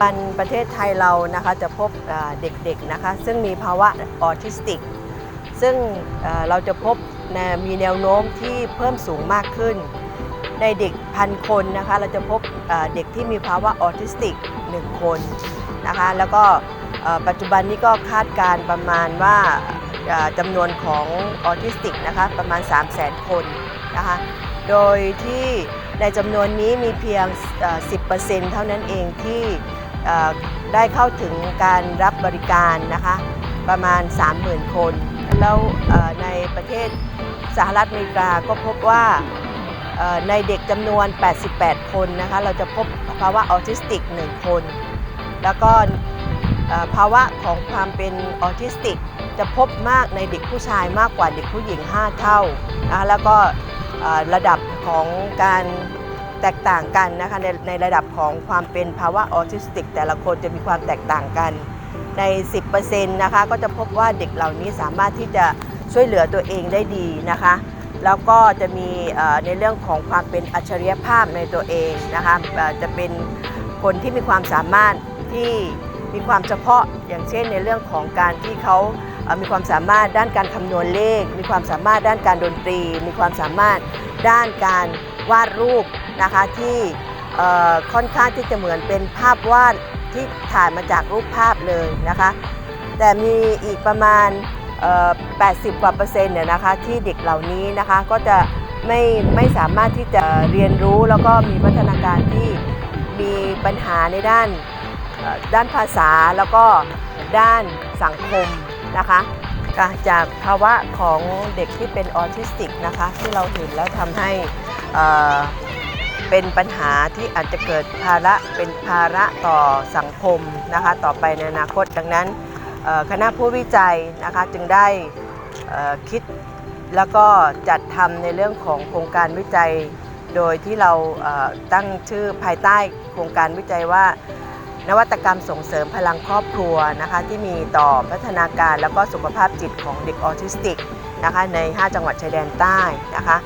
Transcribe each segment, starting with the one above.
ปันประเทศไทยเรานะคะจะพบเด็กๆนะคะซึ่งมีภาวะออทิสติก ซึ่งเราจะพบมีแนวโน้มที่เพิ่มสูงมากขึ้น ในเด็กพันคนนะคะเราจะพบเด็กที่มีภาวะออทิสติก 1 คนนะคะแล้วก็ปัจจุบันนี้ก็คาดการประมาณว่าจำนวนของออทิสติกนะคะประมาณ 3 0 0 0 0 0 คนนะคะโดยที่ในจำนวนนี้มีเพียงเอ่อ10%เท่านั้นเองที่ ได้เข้าถึงการรับบริการนะคะประมาณ 30,000 คน แล้วในประเทศสหรัฐอเมริกาก็พบว่าในเด็กจำนวน 88 คนนะคะเราจะพบภาวะออทิสติก 1 คน แล้วก็ภาวะของความเป็นออทิสติก จะพบมากในเด็กผู้ชายมากกว่าเด็กผู้หญิง 5 เท่านะคะแล้วก็ระดับของการ แตกต่างกันนะคะในในระดับของความเป็นภาวะออทิสติก แต่ละคนจะมีความแตกต่างกันใน 10%นะคะก็จะพบว่าเด็กเหล่านี้สามารถที่จะช่วยเหลือตัวเองได้ดีนะคะ แล้วก็จะมีในเรื่องของความเป็นอัจฉริยภาพในตัวเองนะคะจะเป็นคนที่มีความสามารถที่มีความเฉพาะอย่างเช่นในเรื่องของการที่เขามีความสามารถด้านการคำนวณเลข มีความสามารถด้านการดนตรี มีความสามารถด้านการวาดรูป นะคะที่ค่อนข้างที่จะเหมือนเป็นภาพวาดที่ถ่ายมาจากรูปภาพเลยนะคะ แต่มีอีกประมาณ 80 กว่าเปอร์เซ็นต์เนี่ยนะคะที่เด็กเหล่านี้นะคะก็จะไม่ไม่สามารถที่จะเรียนรู้แล้วก็มีพัฒนาการที่มีปัญหาในด้านด้านภาษาแล้วก็ด้านสังคมนะคะค่ะจากภาวะของเด็กที่เป็นออทิสติกนะคะที่เราเห็นแล้วทำให้ เป็นปัญหาที่อาจจะเกิดภาระเป็นภาระต่อสังคมนะคะต่อไปในอนาคตดังนั้นคณะผู้วิจัยนะคะจึงได้คิดแล้วก็จัดทำในเรื่องของโครงการวิจัย โดยที่เราตั้งชื่อภายใต้โครงการวิจัยว่า นวัตกรรมส่งเสริมพลังครอบครัวนะคะที่มีต่อพัฒนาการแล้วก็สุขภาพจิตของเด็กออทิสติกนะคะใน 5 จังหวัดชายแดนใต้นะคะ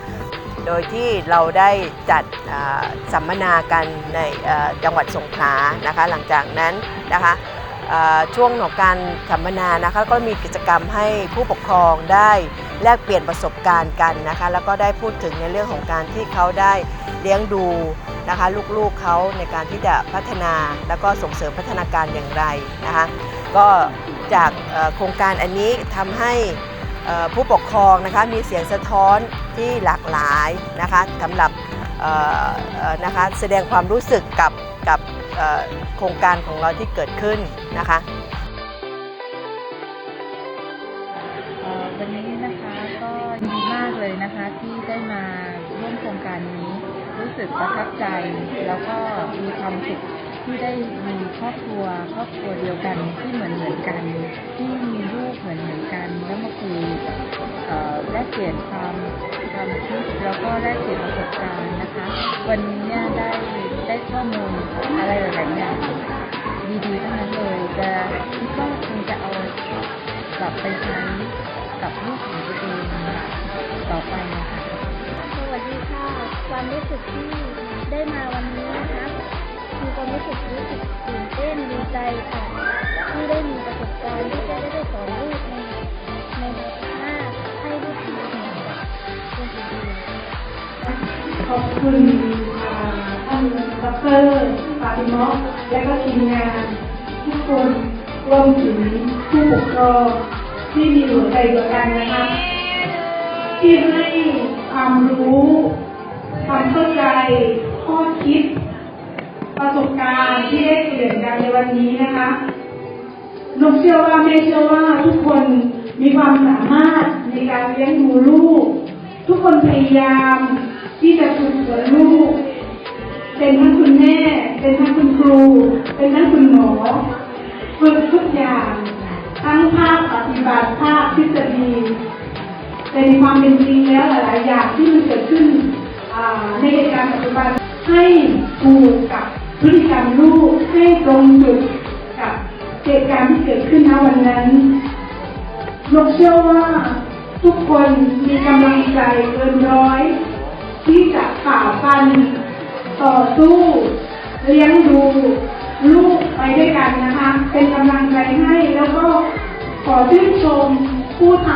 โดยที่เราได้จัดสัมมนากันในจังหวัดสงขลานะคะ หลังจากนั้นนะคะช่วงของการสัมมนานะคะก็มีกิจกรรมให้ผู้ปกครองได้แลกเปลี่ยนประสบการณ์กันนะคะ แล้วก็ได้พูดถึงในเรื่องของการที่เขาได้เลี้ยงดูนะคะลูกๆเขาในการที่จะพัฒนาแล้วก็ส่งเสริมพัฒนาการอย่างไรนะคะ ก็จากโครงการอันนี้ทำให้ ผู้ปกครองนะคะมีเสียงสะท้อนที่หลากหลายนะคะสำหรับนะคะแสดงความรู้สึกกับกับโครงการของเราที่เกิดขึ้นนะคะวันนี้นะคะก็ดีมากเลยนะคะที่ได้มาร่วมโครงการนี้รู้สึกประทับใจ แล้วก็มีความสุขที่ได้มีครอบครัว ครอบครัวเดียวกันที่เหมือนเหมือนกัน ที่มีลูกเหมือน ลกเปลี่ยนความความคิดแล้วก็แลกเปลี่ยนประสบการณ์นะคะ วันนี้เนี่ยได้ได้ข้อมูลอะไรหลายๆอย่างดีๆทั้งนั้นเลยจะคิดว่าคงจะเอากลับไปใช้กับลูกของตัวเองต่อไปนะคะสวัสดีค่ะความรู้สึกที่ได้มาวันนี้นะคะมีความรู้สึกรู้สึกตื่นเต้นดีใจค่ะที่ได้มีประสบการณ์ที่จะได้สอนลูกในใน ขอบคุณอ่าท่านดรปาติมอกและก็ทีมงานทุกคนรวมถึงผู้ปกครองที่มีหัวใจเดียวกันนะคะที่ให้ความรู้ความเข้าใจข้อคิด ประสบการณ์ที่ได้เปลี่ยนกันในวันนี้นะคะนกเชื่อว่าแม่เชื่อว่าทุกคนมีความสามารถในการเลี้ยงดูลูก ทุกคนพยายาม ที่จะฝึกฝนลูก เป็นทั้งคุณแม่ เป็นทั้งคุณครู เป็นทั้งคุณหมอ ฝึกทุกอย่าง ทั้งภาคปฏิบัติภาคทฤษฎีแต่ในความเป็นจริงแล้วหลาย ๆ อย่างที่มันเกิดขึ้นในเหตุการณ์ปัจจุบันให้ถูกกับพฤติกรรมลูกให้ตรงจุดกับเหตุการณ์ที่เกิดขึ้นณวันนั้นนกเชื่อว่า ทุกคนมีกำลังใจเกินร้อย ที่จะฝ่าฟัน ต่อสู้ เลี้ยงดูลูกไปด้วยกันนะคะ เป็นกำลังใจให้แล้วก็ขอชื่นชมผู้ท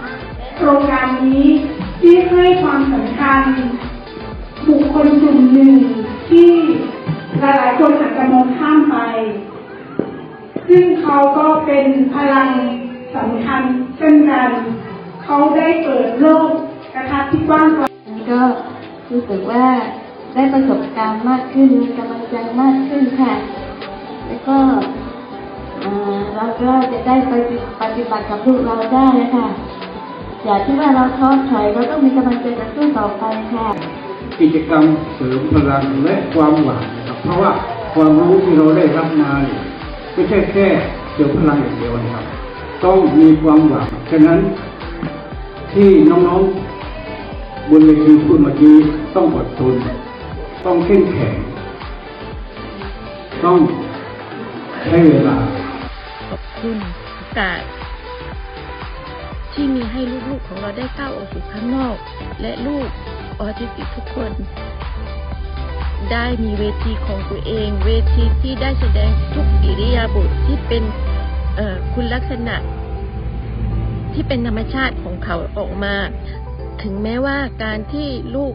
ำโครงการนี้ที่ให้ความสำคัญ บุคคลกลุ่มหนึ่งที่หลายๆคนอาจจะมองข้ามไป ซึ่งเขาก็เป็นพลังสำคัญเช่นกัน เขาได้เปิดโลกกระทัดที่กว้างไกลก็รู้สึกว่าได้ประสบการณ์มากขึ้นมีกำลังใจมากขึ้นค่ะ แล้วก็เราก็จะได้ไปปฏิบัติกับลูกเราได้ค่ะอย่าที่ว่าเราท้อถอยเราต้องมีกำลังใจจะสู้ต่อไปค่ะ กิจกรรมเสริมพลังและความหวังนะครับเพราะว่าความรู้ที่เราได้รับมาเนี่ยไม่ใช่แค่เสริมพลังอย่างเดียวนะครับ ต้องมีความหวังฉะนั้น ที่น้องๆบนเวทีพูดเมื่อกี้ต้องอดทน ต้องเข้มแข็ง ต้องใช้เวลา ขอบคุณโอกาสที่มีให้ลูกๆของเราได้ก้าวออกสู่ข้างนอก และลูกออทิสติกทุกคน ได้มีเวทีของตัวเอง เวทีที่ได้แสดงทุกอิริยาบถที่เป็นคุณลักษณะ ที่เป็นธรรมชาติของเขาออกมา ถึงแม้ว่าการที่ลูก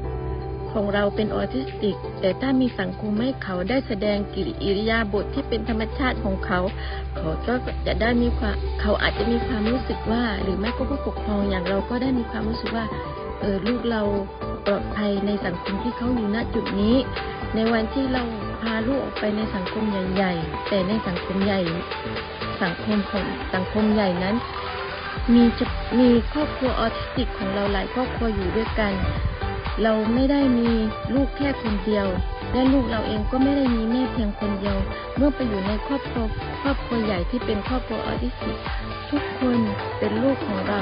ของเราเป็นออทิสติก แต่ถ้ามีสังคมให้เขาได้แสดงกิริยาบถที่เป็นธรรมชาติของเขา เขาก็จะได้มีความเขาอาจจะมีความรู้สึกว่า หรือแม้ก็ผู้ปกครองอย่างเราก็ได้มีความรู้สึกว่าเออลูกเราปลอดภัยในสังคมที่เขาอยู่ณจุดนี้ ในวันที่เราพาลูกออกไปในสังคมใหญ่ ๆ แต่ในสังคมใหญ่ สังคมของสังคมใหญ่นั้น มีจะมีครอบครัวออทิสติกของเราหลายครอบครัวอยู่ด้วยกัน เราไม่ได้มีลูกแค่คนเดียว และลูกเราเองก็ไม่ได้มีแม่เพียงคนเดียว เมื่อไปอยู่ในครอบครัวครอบครัวใหญ่ที่เป็นครอบครัวออทิสติก ทุกคนเป็นลูกของเรา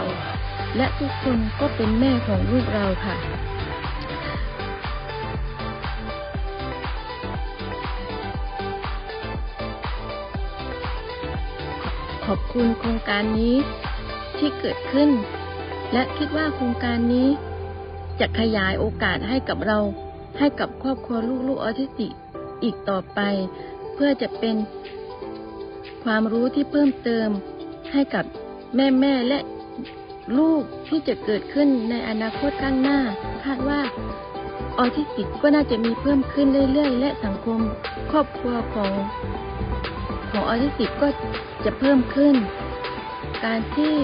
และทุกคนก็เป็นแม่ของลูกเราค่ะขอบคุณโครงการนี้ ที่เกิดขึ้น และคิดว่าโครงการนี้ จะขยายโอกาสให้กับเรา ให้กับครอบครัวลูกๆออทิสติกอีกต่อไป เพื่อจะเป็น ความรู้ที่เพิ่มเติมให้กับแม่ๆและลูกที่จะเกิดขึ้นในอนาคตข้างหน้า คาดว่าออทิสติกก็น่าจะมีเพิ่มขึ้นเรื่อยๆ และสังคมครอบครัวของ ของออทิสติกก็จะเพิ่มขึ้น การที่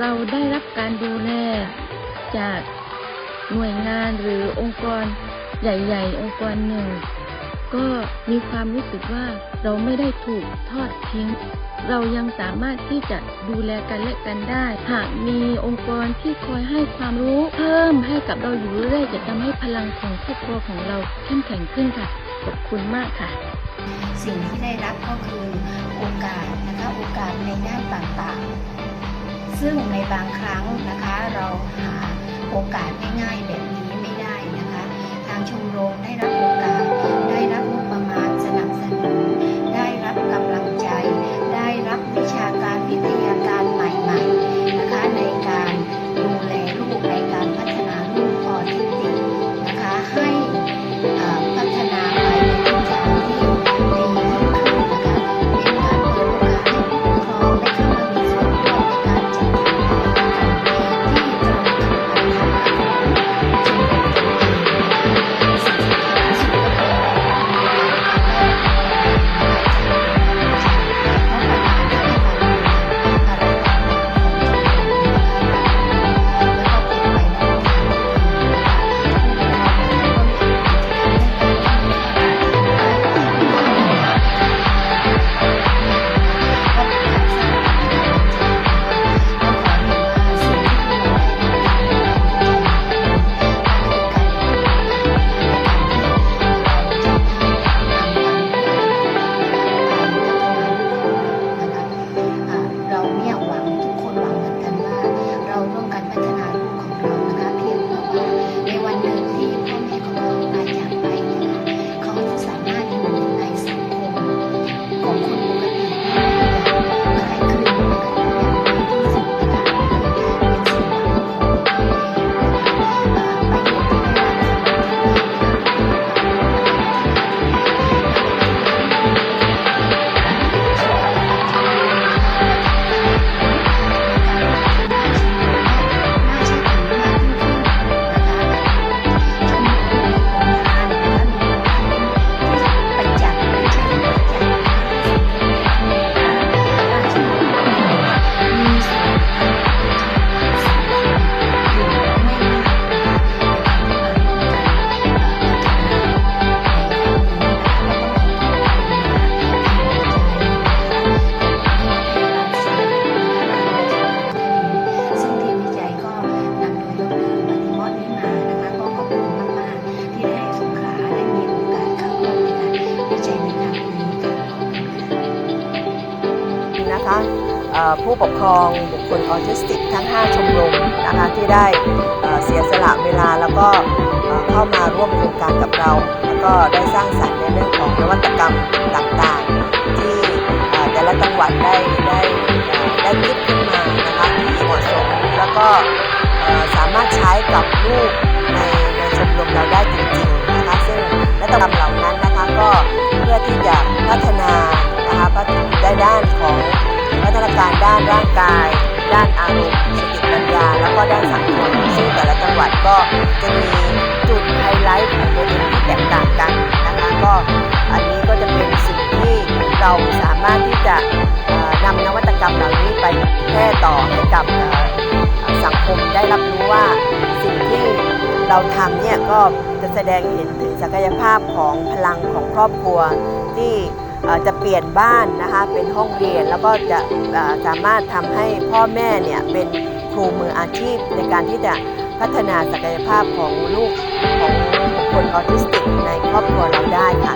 เราได้รับการดูแลจากหน่วยงานหรือองค์กรใหญ่ ๆ องค์กรหนึ่ง ก็มีความรู้สึกว่าเราไม่ได้ถูกทอดทิ้ง เรายังสามารถที่จะดูแลกันและกันได้ หากมีองค์กรที่คอยให้ความรู้เพิ่มให้กับเราอยู่เรื่อยจะทำให้พลังของครอบครัวของเราเข้มแข็งขึ้นค่ะ ขอบคุณมากค่ะ สิ่งที่ได้รับก็คือโอกาสนะคะโอกาสในด้านต่างๆ ซึ่งในบางครั้งนะคะเราหาโอกาสง่ายๆแบบนี้ไม่ได้นะคะ ทางชมรมได้รับโอกาส ผู้ปกครองบุคคลออทิสติกทั้ง 5 ชมรมนะคะที่ได้เสียสละเวลาแล้วก็เข้ามาร่วมโครงการกับเรา แล้วก็ได้สร้างสรรค์ในเรื่องของนวัตกรรมต่างๆ ที่แต่ละจังหวัดได้ได้ได้คิดขึ้นมานะคะที่เหมาะสมแล้วก็สามารถใช้กับลูกในในชมรมเราได้จริงๆนะคะซึ่งนวัตกรรมเหล่านั้นนะคะก็เพื่อที่จะพัฒนานะคะพัฒนาได้ด้านของ ฒนาการด้านร่างกาย ด้านอารมณ์สติปัญญา แล้วก็ด้านสังคมซึ่งแต่ละจังหวัดก็จะมีจุดไฮไลท์ของตัวเองที่แตกต่างกันนะคะก็อันนี้ก็จะเป็นสิ่งที่เราสามารถที่จะนำนวัตกรรมเหล่านี้ไปแพร่ต่อให้กับสังคมได้รับรู้ว่าสิ่งที่เราทำเนี่ยก็จะแสดงเห็นถึงศักยภาพของพลังของครอบครัวที่ จะเปลี่ยนบ้านนะคะเป็นห้องเรียนแล้วก็จะสามารถทำให้พ่อแม่เนี่ยเป็นครูมืออาชีพในการที่จะพัฒนาศักยภาพของลูกของบุคคลออทิสติกในครอบครัวเราได้ค่ะ